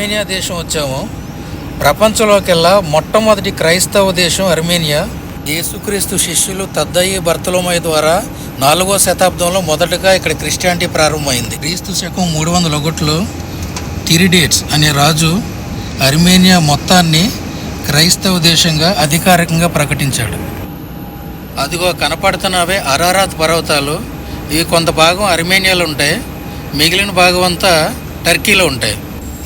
Armenia దేశం వచ్చాము. ప్రపంచంలోకెల్లా మొట్టమొదటి క్రైస్తవ దేశం అర్మేనియా. యేసుక్రీస్తు శిష్యులు తద్దయి బర్తలోమయ ద్వారా నాలుగో శతాబ్దంలో మొదటగా ఇక్కడ క్రిస్టియానిటీ ప్రారంభమైంది. క్రీస్తు శకం మూడు వందల ఒకటిలో తిరిడేట్స్ అనే రాజు అర్మేనియా మొత్తాన్ని క్రైస్తవ దేశంగా అధికారికంగా ప్రకటించాడు. అదిగో కనపడుతున్నవే అరారాత్ పర్వతాలు. ఇవి కొంత భాగం అర్మేనియాలో ఉంటాయి. మిగిలిన భాగం అంతా టర్కీలో ఉంటాయి.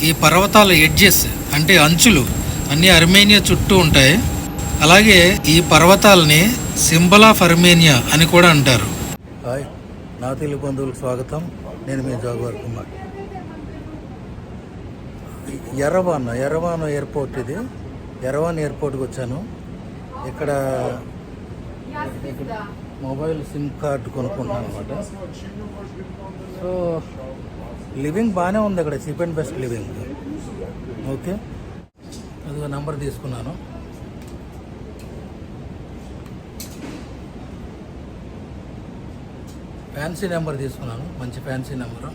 ఈ పర్వతాల ఎడ్జెస్ అంటే అంచులు అన్నీ అర్మేనియా చుట్టూ ఉంటాయి. అలాగే ఈ పర్వతాలని సింబల్ ఆఫ్ అర్మేనియా అని కూడా అంటారు. హాయ్ నా తెలుగు బంధువులకు స్వాగతం. నేను మీ జోగవర్ కుమార్. ఎర్రవాన్ ఎర్రవాన్ ఎయిర్పోర్ట్ ఇది. ఎర్రవాన్ ఎయిర్పోర్ట్కి వచ్చాను. ఇక్కడ మొబైల్ సిమ్ కార్డు కొనుక్కుంటున్నాను అనమాట సో లివింగ్ బాగానే ఉంది ఇక్కడ cheap and best living. Okay? అదిగో నంబర్ తీసుకున్నాను. ఫ్యాన్సీ నెంబర్ తీసుకున్నాను మంచి ఫ్యాన్సీ నెంబరు.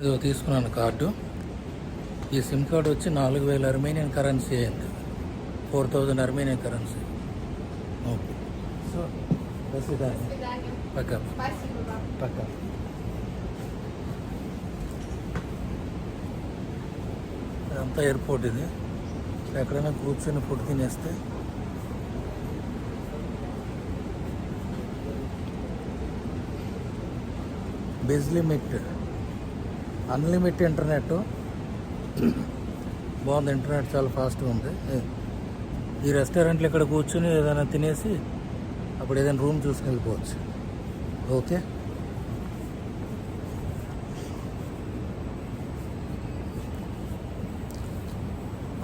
ఇదిగో తీసుకున్నాను కార్డు. ఈ సిమ్ కార్డు వచ్చి నాలుగు వేల అర్మేనియన్ కరెన్సీ అయింది. Four thousand Armenian currency. Okay. So పక్క. పక్క. ఇదంతా ఎయిర్పోర్ట్ ఇది. ఎక్కడైనా కూర్చొని ఫుడ్ తినేస్తే. బెజ్ లిమిట్ అన్లిమిట్ ఇంటర్నెట్ బాగుంది ఇంటర్నెట్ చాలా ఫాస్ట్గా ఉంది. ఈ రెస్టారెంట్లో ఇక్కడ కూర్చొని ఏదైనా తినేసి అప్పుడు ఏదైనా రూమ్ చూసుకుని వెళ్ళిపోవచ్చు ఓకే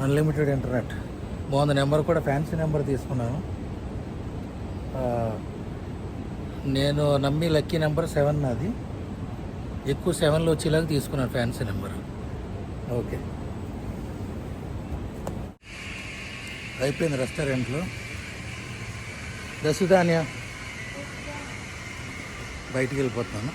అన్లిమిటెడ్ ఇంటర్నెట్ బాగుంది. నెంబర్ కూడా ఫ్యాన్సీ నెంబర్ తీసుకున్నాను. నేను నమ్మి లక్కీ నెంబర్ సెవెన్ నాది. ఎక్కువ సెవెన్లో వచ్చేలాగా తీసుకున్నాను ఫ్యాన్సీ నెంబర్ ఓకే అయిపోయింది రెస్టారెంట్లో దశధాన్య బయటికి వెళ్ళిపోతున్నాను.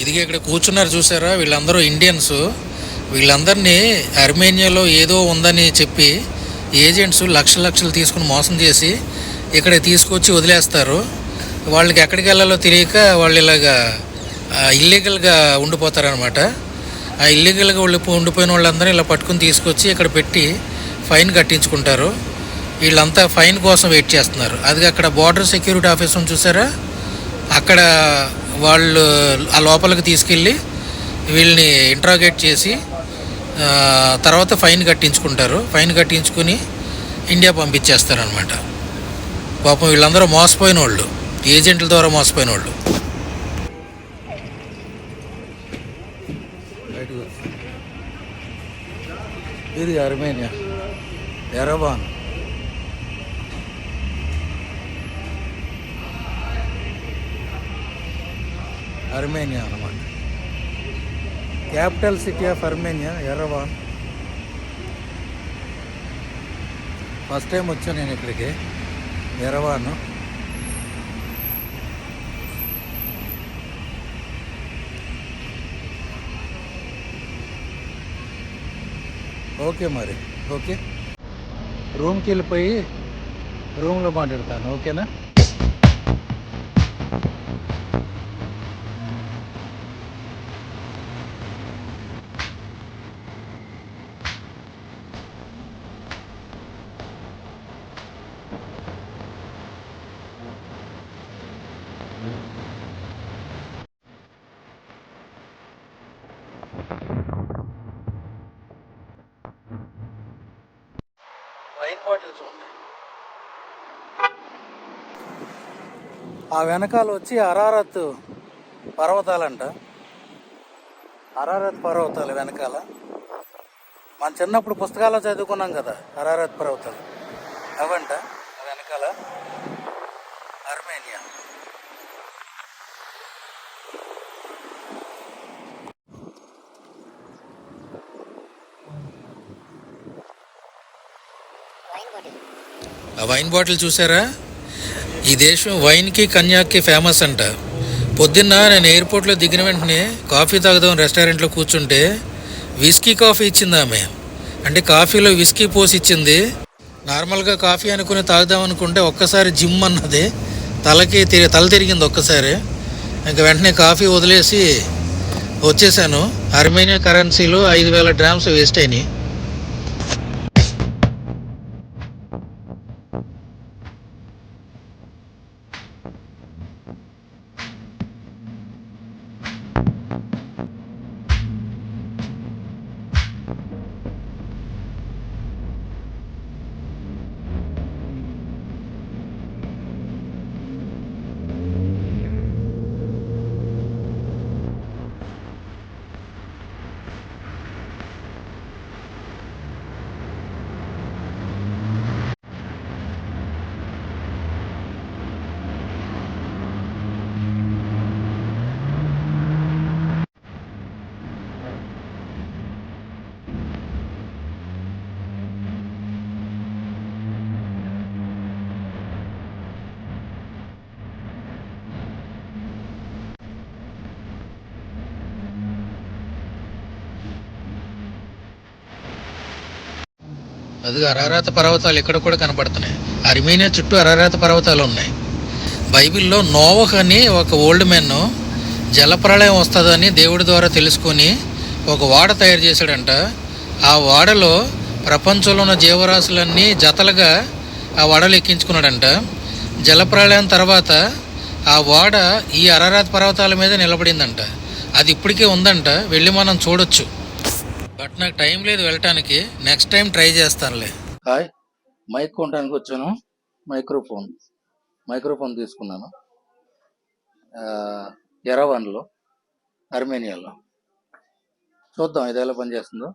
ఇదిగే ఇక్కడ కూర్చున్నారు చూసారా? వీళ్ళందరూ ఇండియన్స్ వీళ్ళందరినీ అర్మేనియాలో ఏదో ఉందని చెప్పి ఏజెంట్స్ లక్ష లక్షలు తీసుకుని మోసం చేసి ఇక్కడ తీసుకొచ్చి వదిలేస్తారు. వాళ్ళకి ఎక్కడికి వెళ్ళాలో తెలియక వాళ్ళు ఇలాగా ఇల్లీగల్గా ఉండిపోతారనమాట ఆ ఇల్లీగల్గా ఉండిపో ఉండిపోయిన వాళ్ళందరూ ఇలా పట్టుకుని తీసుకొచ్చి ఇక్కడ పెట్టి ఫైన్ కట్టించుకుంటారు. వీళ్ళంతా ఫైన్ కోసం వెయిట్ చేస్తున్నారు. అది అక్కడ బార్డర్ సెక్యూరిటీ ఆఫీస్ ఉంది చూసారా? అక్కడ వాళ్ళు ఆ లోపలికి తీసుకెళ్ళి వీళ్ళని ఇంట్రాగేట్ చేసి తర్వాత ఫైన్ కట్టించుకుంటారు. ఫైన్ కట్టించుకుని ఇండియా పంపించేస్తారనమాట పాపం వీళ్ళందరూ మోసపోయిన వాళ్ళు ఏజెంట్ల ద్వారా మోసపోయిన వాళ్ళు ఇది అర్మేనియా ఎరబాన్ అర్మేనియా అనమాట capital city of Armenia Yerevan first time వచ్చాను నేను ఇక్కడికి. ఎర్రవాను ఓకే మరి ఓకే రూమ్కి వెళ్ళిపోయి రూమ్లో మాట్లాడతాను ఓకేనా వైన్ ఆ వెనకాల వచ్చి అరారత్ పర్వతాలంట. అరారత్ పర్వతాలు వెనకాల. మనం చిన్నప్పుడు పుస్తకాల్లో చదువుకున్నాం కదా అరారత్ పర్వతాలు. అవంట ఆ వెనకాల అర్మేనియా ఆ వైన్ బాటిల్ చూసారా? ఈ దేశం వైన్కి కన్యాక్కి ఫేమస్ అంట. పొద్దున్న నేను ఎయిర్పోర్ట్లో దిగిన వెంటనే కాఫీ తాగుదాం రెస్టారెంట్లో కూర్చుంటే విస్కీ కాఫీ ఇచ్చింది ఆమె. అంటే కాఫీలో విస్కీ పోసి ఇచ్చింది. నార్మల్గా కాఫీ అనుకుని తాగుదాం అనుకుంటే ఒక్కసారి జిమ్ అన్నది. తలకి తిరిగి తల తిరిగింది ఒక్కసారి. ఇంకా వెంటనే కాఫీ వదిలేసి వచ్చేసాను. అర్మేనియా కరెన్సీలో ఐదు వేల డ్రామ్స్ వేస్ట్ అయినాయి. అది అరారాత పర్వతాలు ఇక్కడ కూడా కనబడుతున్నాయి. అర్మేనియా చుట్టూ అరారాత పర్వతాలు ఉన్నాయి. బైబిల్లో నోవహ్ అని ఒక ఓల్డ్ మెన్ జలప్రళయం వస్తుందని దేవుడి ద్వారా తెలుసుకొని ఒక వాడ తయారు చేశాడంట. ఆ వాడలో ప్రపంచంలో ఉన్న జీవరాశులన్నీ జతలుగా ఆ వాడలు ఎక్కించుకున్నాడంట. జలప్రళయం తర్వాత ఆ వాడ ఈ అరారాత్ పర్వతాల మీద నిలబడిందంట. అది ఇప్పటికే ఉందంట. వెళ్ళి మనం చూడొచ్చు. బట్ నాకు టైం లేదు వెళ్ళటానికి. నెక్స్ట్ టైం ట్రై చేస్తానులే. హాయ్. మైక్ కొనడానికి వచ్చాను. మైక్రోఫోన్ మైక్రోఫోన్ తీసుకున్నాను. ఎరవన్లో అర్మేనియాలో. చూద్దాం ఇది ఎలా పనిచేస్తుందో.